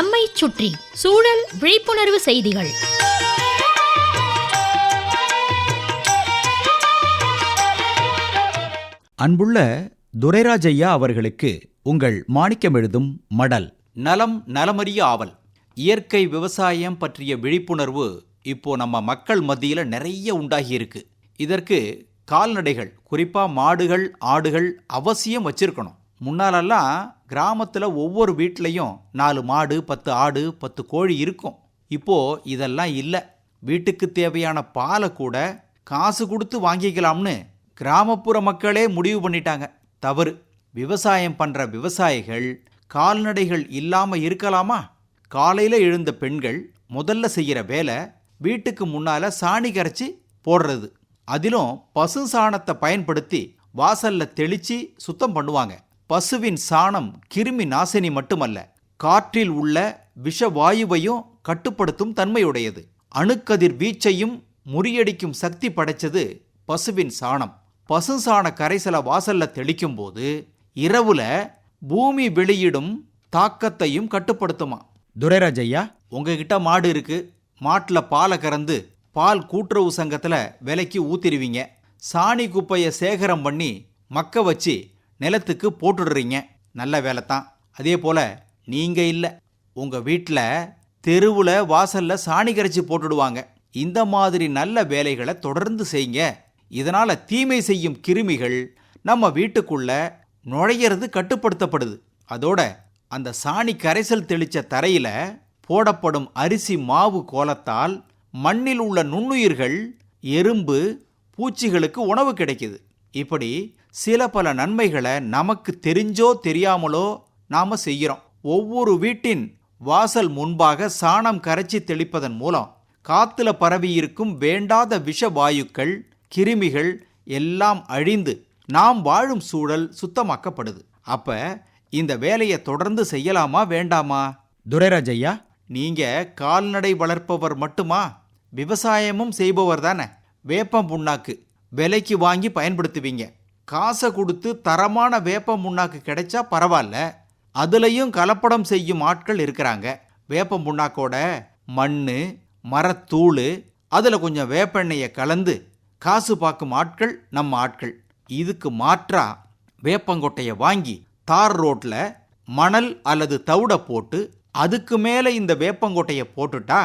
நம்மை சுற்றி சூழல் விழிப்புணர்வு செய்திகள். அன்புள்ள துரைராஜையா அவர்களுக்கு உங்கள் மாணிக்கம் எழுதும் மடல். நலம் நலமறிய ஆவல். இயற்கை விவசாயம் பற்றிய விழிப்புணர்வு இப்போ நம்ம மக்கள் மத்தியில் நிறைய உண்டாகியிருக்கு. இதற்கு கால்நடைகள் குறிப்பா மாடுகள் ஆடுகள் அவசியம் வச்சிருக்கணும். முன்னாலெல்லாம் கிராமத்தில் ஒவ்வொரு வீட்லேயும் நாலு மாடு பத்து ஆடு பத்து கோழி இருக்கும். இப்போ இதெல்லாம் இல்லை. வீட்டுக்கு தேவையான பாலை கூட காசு கொடுத்து வாங்கிக்கலாம்னு கிராமப்புற மக்களே முடிவு பண்ணிட்டாங்க. தவறு. விவசாயம் பண்ணுற விவசாயிகள் கால்நடைகள் இல்லாமல் இருக்கலாமா? காலையில் எழுந்த பெண்கள் முதல்ல செய்கிற வேலை வீட்டுக்கு முன்னால சாணி கரைச்சி போடுறது. அதிலும் பசு சாணத்தை பயன்படுத்தி வாசல்ல தெளித்து சுத்தம் பண்ணுவாங்க. பசுவின் சாணம் கிருமி நாசினி மட்டுமல்ல காற்றில் உள்ள விஷவாயுவையும் கட்டுப்படுத்தும் தன்மையுடையது. அணுக்கதிர் வீச்சையும் முறியடிக்கும் சக்தி படைச்சது பசுவின் சாணம். பசு சாண கரைசலை வாசல்ல தெளிக்கும் போது இரவுல பூமி வெளியிடும் தாக்கத்தையும் கட்டுப்படுத்துமா? துரைராஜையா உங்ககிட்ட மாடு இருக்கு. மாட்டில் பாலை கறந்து பால் கூட்டுறவு சங்கத்தில் விலைக்கு ஊத்திடுவீங்க சாணி குப்பையை சேகரம் பண்ணி மக்க வச்சு நிலத்துக்கு போட்டுடுறீங்க. நல்ல வேலை தான் அதே போல் நீங்கள் இல்லை. உங்கள் வீட்டில் தெருவில் வாசலில் சாணி கரைச்சி போட்டுடுவாங்க. இந்த மாதிரி நல்ல வேலைகளை தொடர்ந்து செய்யுங்க. இதனால் தீமை செய்யும் கிருமிகள் நம்ம வீட்டுக்குள்ள நுழையிறது கட்டுப்படுத்தப்படுது. அதோட அந்த சாணி கரைசல் தெளிச்ச தரையில் போடப்படும் அரிசி மாவு கோலத்தால் மண்ணில் உள்ள நுண்ணுயிர்கள் எறும்பு பூச்சிகளுக்கு உணவு கிடைக்குது. இப்படி சில பல நன்மைகளை நமக்கு தெரிஞ்சோ தெரியாமலோ நாம செய்கிறோம். ஒவ்வொரு வீட்டின் வாசல் முன்பாக சாணம் கரைச்சி தெளிப்பதன் மூலம் காத்துல பரவி இருக்கும் வேண்டாத விஷ வாயுக்கள் கிருமிகள் எல்லாம் அழிந்து நாம் வாழும் சூழல் சுத்தமாக்கப்படுது. அப்ப இந்த வேலையை தொடர்ந்து செய்யலாமா வேண்டாமா? துரைராஜையா நீங்க கால்நடை வளர்ப்பவர் மட்டுமா? விவசாயமும் செய்பவர் தானே? வேப்பம் புண்ணாக்கு விலைக்கு வாங்கி பயன்படுத்துவீங்க. காசை கொடுத்து தரமான வேப்பம் புண்ணாக்கு கிடைச்சா பரவாயில்ல. அதுலயும் கலப்படம் செய்யும் ஆட்கள் இருக்கிறாங்க. வேப்பம் புண்ணாக்கோட மண்ணு மரத்தூள் அதில் கொஞ்சம் வேப்பெண்ணெயை கலந்து காசு பார்க்கும் ஆட்கள் நம்ம ஆட்கள். இதுக்கு மாற்றா வேப்பங்கொட்டையை வாங்கி தார் ரோட்டில் மணல் அல்லது தவிட போட்டு அதுக்கு மேலே இந்த வேப்பங்கொட்டையை போட்டுட்டா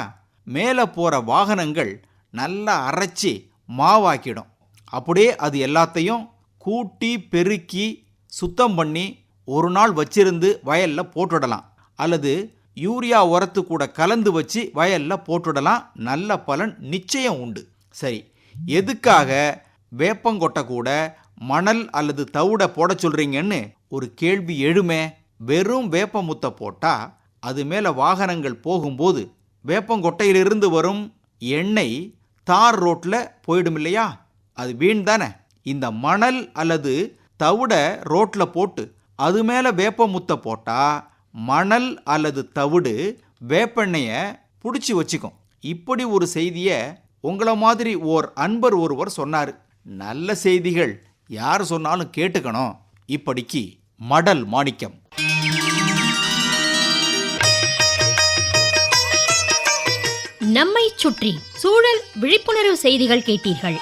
மேலே போகிற வாகனங்கள் நல்லா அரைச்சி மாவாக்கிடும். அப்படியே அது எல்லாத்தையும் கூட்டி பெருக்கி சுத்தம் பண்ணி ஒரு நாள் வச்சிருந்து வயலில் போட்டுடலாம். அல்லது யூரியா உரத்து கூட கலந்து வச்சு வயலில் போட்டுடலாம். நல்ல பலன் நிச்சயம் உண்டு. சரி எதுக்காக வேப்பங்கொட்டை கூட மணல் அல்லது தவிட போட சொல்கிறீங்கன்னு ஒரு கேள்வி எழுமே. வெறும் வேப்பமுத்தை போட்டால் அது மேலே வாகனங்கள் போகும்போது வேப்பங்கொட்டையிலிருந்து வரும் எண்ணெய் தார் ரோட்டில் போயிடும் இல்லையா அது வீண் தானே? இந்த மணல் அல்லது தவிட ரோட்டில் போட்டு அது மேல வேப்பமுத்தை போட்டால் மணல் அல்லது தவிடு வேப்பெண்ணையை பிடிச்சி வச்சுக்கும். இப்படி ஒரு செய்தியை உங்களை மாதிரி ஓர் அன்பர் ஒருவர் சொன்னார். நல்ல செய்திகள் யார் சொன்னாலும் கேட்டுக்கணும். இப்படிக்கு மடல் மாணிக்கம். நம்மை சுற்றி சூழல் விழிப்புணர்வு செய்திகள் கேட்டீர்கள்.